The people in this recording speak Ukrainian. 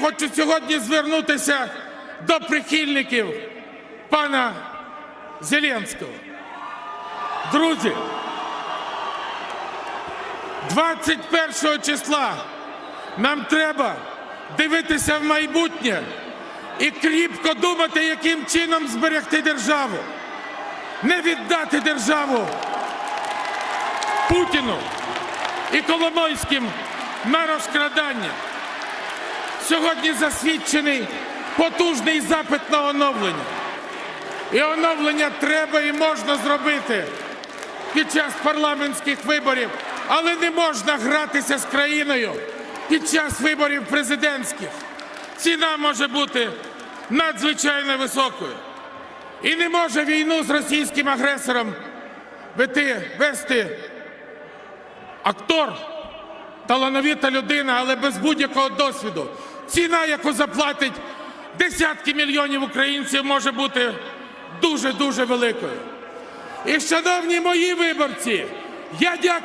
Хочу сьогодні звернутися до прихильників пана Зеленського. Друзі, 21 числа нам треба дивитися в майбутнє і кріпко думати, яким чином зберегти державу. Не віддати державу Путіну і Коломойським на розкрадання. Сьогодні засвідчений потужний запит на оновлення. І оновлення треба і можна зробити під час парламентських виборів, але не можна гратися з країною під час виборів президентських. Ціна може бути надзвичайно високою. І не може війну з російським агресором вести, актор, талановита людина, але без будь-якого досвіду. Ціна, яку заплатить десятки мільйонів українців, може бути дуже-дуже великою. І, шановні мої виборці, я дякую.